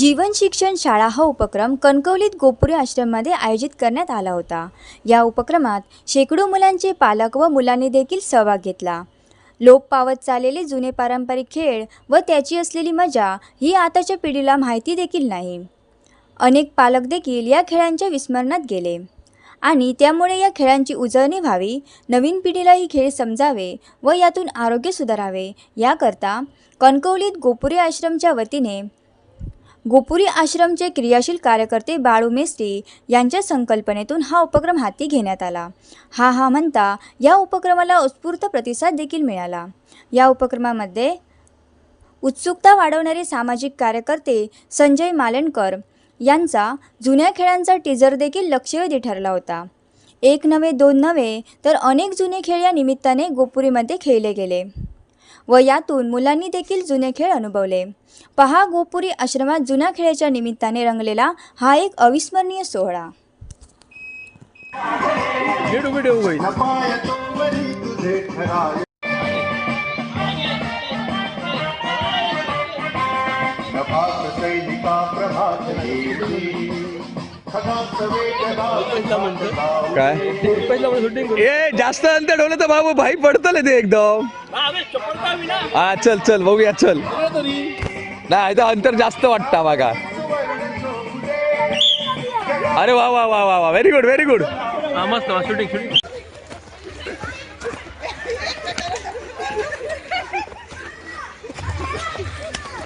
जीवन शिक्षण शाळा हा उपक्रम कणकवलीत गोपुरी आश्रममध्ये आयोजित करण्यात आला होता. या उपक्रमात शेकडो मुलांचे पालक व मुलांनी देखील सहभाग घेतला. लोप पावत चाललेले जुने पारंपरिक खेळ व त्याची असलेली मजा ही आताच्या पिढीला माहिती देखील नाही. अनेक पालक देखील या खेळांच्या विस्मरणात गेले. आणि त्यामुळे या खेळांची उजळणी व्हावी नवीन पिढीला ही खेळ समजावे व यातून आरोग्य सुधारावे याकरता कणकवलीत गोपुरी आश्रमच्या वतीने गोपुरी आश्रमचे क्रियाशील कार्यकर्ते बाळू मेस्त्री यांच्या संकल्पनेतून हा उपक्रम हाती घेण्यात आला. हा हा म्हणता या उपक्रमाला उत्स्फूर्त प्रतिसाद देखील मिळाला. या उपक्रमामध्ये उत्सुकता वाढवणारे सामाजिक कार्यकर्ते संजय मालणकर यांचा जुन्या खेळांचा टीजर देखील लक्षवेधी ठरला होता. एक नव्हे दोन नव्हे तर अनेक जुने खेळ या निमित्ताने गोपुरीमध्ये खेळले गेले. व यातून मुलांनी देखील जुने खेळ अनुभवले. पहा गोपुरी आश्रमात जुन्या खेळाच्या निमित्ताने रंगलेला हा एक अविस्मरणीय सोहळा. सैनिका प्रभात काय? ए जास्त अंतर ठेवलं तर बाबू भाई पडतलं ते एकदम. हा चल चल बघूया चल. नाही तर अंतर जास्त वाटतं बघा. अरे वा वा वा वा वा. व्हेरी गुड व्हेरी गुड मस्त शूटिंग शूटिंग